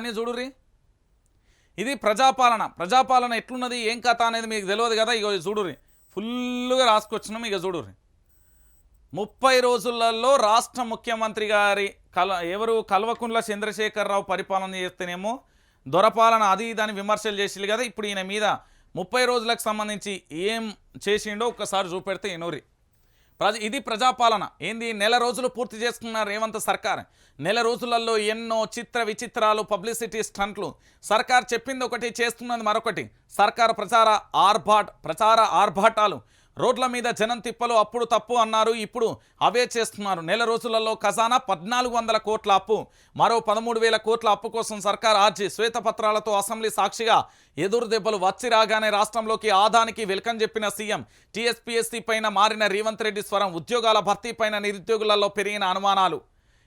అని చూడుర్రి. ఇది ప్రజాపాలన. ప్రజాపాలన ఎట్లున్నది ఏం కథ అనేది మీకు తెలియదు కదా ఇక చూడుర్రి. ఫుల్గా రాసుకొచ్చినాం ఇక చూడుర్రి. ముప్పై రోజులలో రాష్ట్ర ముఖ్యమంత్రి గారి కల ఎవరు? కల్వకుంట్ల చంద్రశేఖరరావు పరిపాలన చేస్తేనేమో దొరపాలన అది ఇదని విమర్శలు చేసిల్లు కదా ఇప్పుడు ఈయన మీద ముప్పై రోజులకు సంబంధించి ఏం చేసిండో ఒక్కసారి చూపెడితే ఎనూరి ప్రజ ఇది ప్రజాపాలన. ఏంది? నెల రోజులు పూర్తి చేసుకున్న రేవంత్ సర్కార్. నెల రోజులలో ఎన్నో చిత్ర విచిత్రాలు పబ్లిసిటీ స్టంట్లు. సర్కార్ చెప్పింది ఒకటి చేస్తున్నది మరొకటి. సర్కార్ ప్రచార ఆర్భాట్ ప్రచార ఆర్భాటాలు. రోడ్ల మీద జనం తిప్పలు అప్పుడు తప్పు అన్నారు ఇప్పుడు అవే చేస్తున్నారు. నెల రోజులలో ఖజానా పద్నాలుగు వందల కోట్ల అప్పు మరో పదమూడు వేల కోట్ల అప్పు కోసం సర్కార్ ఆర్జీ శ్వేతపత్రాలతో అసెంబ్లీ సాక్షిగా ఎదురు దెబ్బలు వచ్చి రాగానే రాష్ట్రంలోకి ఆదానికి వెల్కం చెప్పిన సీఎం టీఎస్పీఎస్సీ పైన మారిన రేవంత్ రెడ్డి స్వరం ఉద్యోగాల భర్తీ పైన నిరుద్యోగులలో పెరిగిన అనుమానాలు.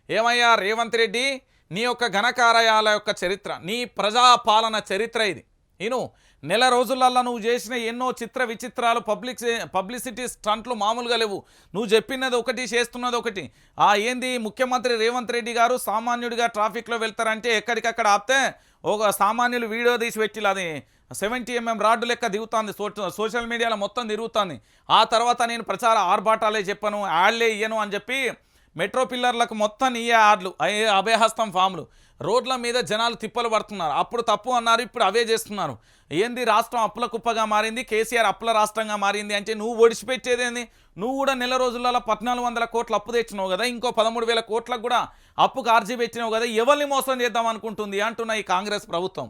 ఏమయ్యా రేవంత్ రెడ్డి నీ యొక్క ఘనకార్యాల యొక్క చరిత్ర నీ ప్రజాపాలన చరిత్ర ఇది. ఈను నెల రోజులల్లో నువ్వు చేసిన ఎన్నో చిత్ర విచిత్రాలు పబ్లిక్ పబ్లిసిటీ స్టంట్లు మామూలుగా లేవు. నువ్వు చెప్పినది ఒకటి చేస్తున్నది ఒకటి. ఆ ఏంది ముఖ్యమంత్రి రేవంత్ రెడ్డి గారు సామాన్యుడిగా ట్రాఫిక్లో వెళ్తారంటే ఎక్కడికక్కడ ఆపితే ఒక సామాన్యులు వీడియో తీసి పెట్టిలు అది. సెవెంటీ ఎంఎం రాడ్డు లెక్క దిగుతుంది సో- సోషల్ మీడియాలో మొత్తం తిరుగుతుంది. ఆ తర్వాత నేను ప్రచార ఆర్భాటాలే చెప్పను యాడ్లే ఇయ్యను అని చెప్పి మెట్రో పిల్లర్లకు మొత్తం ఇయే ఆర్లు అయ్యే అభయహస్తం ఫామ్లు. రోడ్ల మీద జనాలు తిప్పలు పడుతున్నారు. అప్పుడు తప్పు అన్నారు ఇప్పుడు అవే చేస్తున్నారు. ఏంది రాష్ట్రం అప్పుల కుప్పగా మారింది కేసీఆర్ అప్పుల రాష్ట్రంగా మారింది అంటే నువ్వు ఒడిచిపెట్టేది ఏంది? నువ్వు కూడా నెల రోజులలో పద్నాలుగు వందల కోట్లు అప్పు తెచ్చినావు కదా ఇంకో పదమూడు వేల కోట్లకు కూడా అప్పుకు ఆర్జీ పెట్టినావు కదా ఎవరిని మోసం చేద్దాం అనుకుంటుంది అంటున్న ఈ కాంగ్రెస్ ప్రభుత్వం.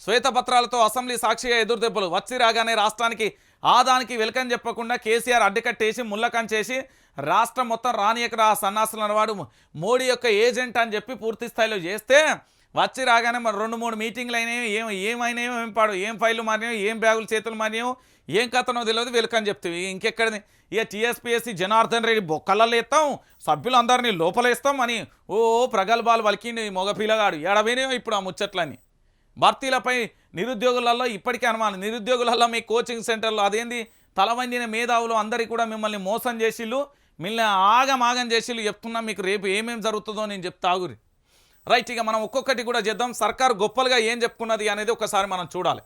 శ్వేతపత్రాలతో అసెంబ్లీ సాక్షిగా ఎదురుదెబ్బలు. వచ్చి రాగానే రాష్ట్రానికి ఆదానికి వెలకని చెప్పకుండా కేసీఆర్ అడ్డుకట్టేసి ముళ్ళకం చేసి రాష్ట్రం మొత్తం రానియకరా సన్నాసులు అన్నవాడు మోడీ యొక్క ఏజెంట్ అని చెప్పి పూర్తి స్థాయిలో చేస్తే వచ్చి రాగానే మరి రెండు మూడు మీటింగ్లు అయినాయో ఏం ఏమైనాయో ఏం పాడు ఏం ఫైళ్ళు మారినాయో ఏం బ్యాగులు చేతులు మారినాయో ఏం కథనో తెలియదు వెలుకని చెప్తావు ఇంకెక్కడిది? ఇక టీఎస్పీఎస్సీ జనార్దన్ రెడ్డి బొక్కలలో ఇస్తాం సభ్యులందరినీ లోపలేస్తాం అని ఓ ప్రగల్భాలు వలికిండి మగ పిల్లగాడు ఎడవేనేమో ఇప్పుడు ఆ ముచ్చట్లని భర్తీలపై నిరుద్యోగులలో ఇప్పటికే అనుమానం. నిరుద్యోగులలో మీ కోచింగ్ సెంటర్లో అదేంది? తలవందిన మేధావులు అందరికీ కూడా మిమ్మల్ని మోసం చేసిళ్ళు. మిమ్మల్ని ఆగమాగం చేసిళ్ళు చెప్తున్నా మీకు రేపు ఏమేం జరుగుతుందో నేను చెప్తా రైట్ ఇక మనం ఒక్కొక్కటి కూడా చేద్దాం. సర్కార్ గొప్పలుగా ఏం చెప్పుకున్నది అనేది ఒకసారి మనం చూడాలి.